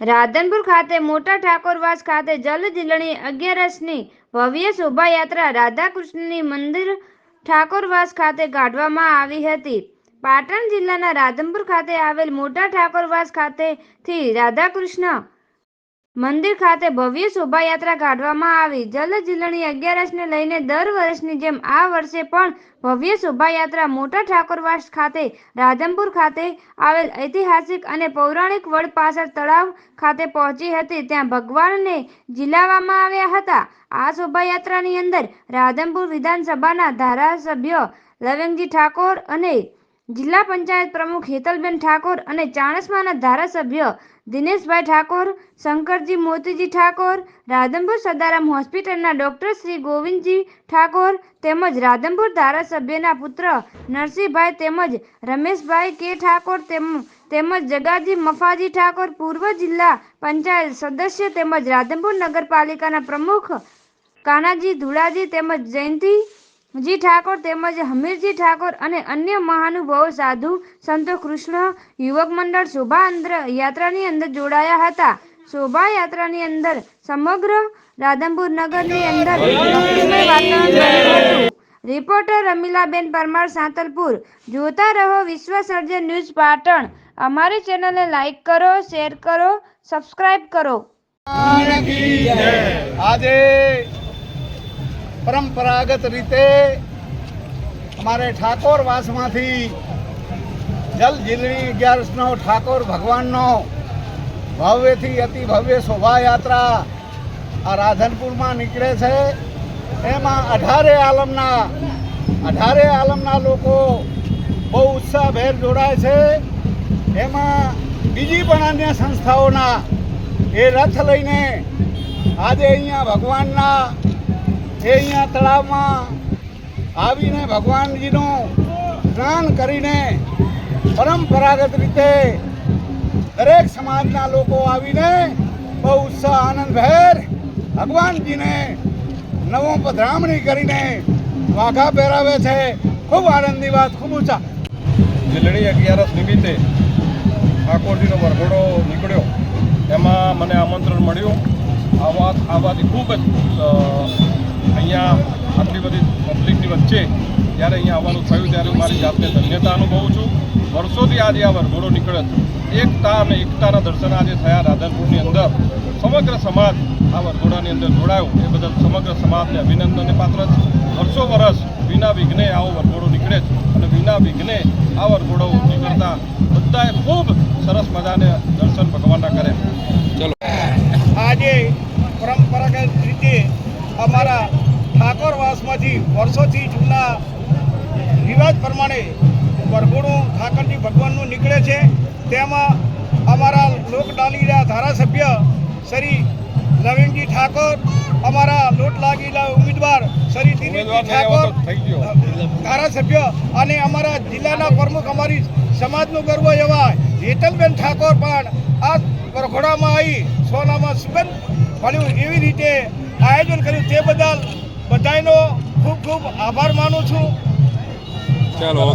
રાધનપુર ખાતે મોટા ઠાકોરવાસ ખાતે જલ જીલણી અગિયારસની ભવ્ય શોભાયાત્રા રાધાકૃષ્ણની મંદિર ઠાકોરવાસ ખાતે કાઢવામાં આવી હતી. પાટણ જિલ્લાના રાધનપુર ખાતે આવેલ મોટા ઠાકોરવાસ ખાતેથી રાધાકૃષ્ણ મંદિર ખાતે ભવ્ય શોભાયાત્રા કાઢવામાં આવી. જલ જીલણી અગિયારસને લઈને દર વર્ષની જેમ આ વર્ષે પણ ભવ્ય શોભાયાત્રા મોટા ઠાકોરવાસ ખાતે, રાધનપુર ખાતે આવેલ ઐતિહાસિક અને પૌરાણિક વડ પાછળ તળાવ ખાતે પહોંચી હતી. ત્યાં ભગવાનને ઝીલાવવામાં આવ્યા હતા. આ શોભાયાત્રાની અંદર રાધનપુર વિધાનસભાના ધારાસભ્ય લવિંગજી ઠાકોર અને જિલ્લા પંચાયત પ્રમુખ હેતલબેન ઠાકોર અને ચાણસમાના ધારાસભ્ય દિનેશભાઈ ઠાકોર, શંકરજી મોતીજી ઠાકોર, રાધનપુર સદારામ હોસ્પિટલના ડોક્ટર શ્રી ગોવિંદજી ઠાકોર તેમજ રાધનપુર ધારાસભ્યના પુત્ર નરસિંહભાઈ તેમજ રમેશભાઈ કે ઠાકોર તેમ, તેમજ જગાજી મફાજી ઠાકોર પૂર્વ જિલ્લા પંચાયત સદસ્ય તેમજ રાધનપુર નગરપાલિકાના પ્રમુખ કાનાજી ધુળાજી તેમજ જયંતી જી ઠાકોર તેમજ હમીરજી ઠાકોર અને અન્ય મહાનુભાવો, સાધુ, સંતો, કૃષ્ણ, યુવક મંડળ શોભા યાત્રાની અંદર જોડાયા હતા. શોભા યાત્રાની અંદર સમગ્ર રાધનપુર નગરની અંદર રિપોર્ટર રમીલાબેન પરમાર, સાંતલપુર. જોતા રહો વિશ્વ સર્જન ન્યૂઝ પાટણ. અમારી ચેનલને લાઈક કરો, શેર કરો સબસ્ક્રાઈબ કરો. આજે પરંપરાગત રીતે અમારે ઠાકોર વાસમાંથી જલ જીલણી અગિયારસનો ઠાકોર ભગવાનનો ભવ્યથી અતિ ભવ્ય શોભાયાત્રા આ રાધનપુરમાં નીકળે છે. એમાં અઢારે આલમના અઢારે આલમના લોકો બહુ ઉત્સાહભેર જોડાય છે. એમાં બીજી પણ અન્ય સંસ્થાઓના એ રથ લઈને આજે અહીંયા ભગવાનના એ અહીંયા તળાવમાં આવીને ભગવાનજીનું સ્નાન કરીને પરંપરાગત રીતે દરેક સમાજના લોકો આવીને બહુ ઉત્સાહ આનંદભેર ભગવાનજીને નવો પધરામણી કરીને વાઘા પહેરાવે છે. ખૂબ આનંદની વાત, ખૂબ ઊંચા જીલણી અગિયારસ નિમિત્તે ઠાકોરજીનો વરઘોડો નીકળ્યો. એમાં મને આમંત્રણ મળ્યું. આવા આવવાથી ખૂબ જ અહીંયા આટલી બધી પબ્લિકની વચ્ચે જ્યારે અહીંયા આવવાનું થયું ત્યારે હું મારી જાતને ધન્યતા અનુભવું છું. વર્ષોથી આજે આ વરઘોડો નીકળ્યો હતો એકતા અને એકતાના દર્શન આજે થયા રાધનપુરની અંદર. સમગ્ર સમાજ આ વરઘોડાની અંદર જોડાયો. એ બદલ સમગ્ર સમાજને અભિનંદનને પાત્ર છે. વર્ષો વર્ષ વિના વિઘ્ને આવો વરઘોડો નીકળે છે અને વિના વિઘ્ને આ વરઘોડો નીકળતા બધાએ ખૂબ સરસ મજાને દર્શન ભગવાનના કર્યા આજે પરંપરાગત રીતે અમારા ઠાકોરવાસમાંથી વર્ષોથી જૂના રિવાજ પ્રમાણે વરઘોડું ઠાકરજી ભગવાનનું નીકળે છે તેમાં અમારા લોકડાલીના ધારાસભ્ય શ્રી નવીનજી ઠાકોર અમારા લોટ લાગીલા ઉમેદવાર શ્રી દિલીપજી ઠાકોર થઈ ગયો. ધારાસભ્ય અને અમારા જિલ્લાના પ્રમુખ અમારી સમાજનું ગર્વ એવા હેતલબેન ઠાકોર પણ આ પરઘોડામાં આવી સોનામાં સુગંધ પડ્યું એવી રીતે આયોજન કર્યું તે બદલ બધાનો ખૂબ ખૂબ આભાર માનું છું. ચાલો.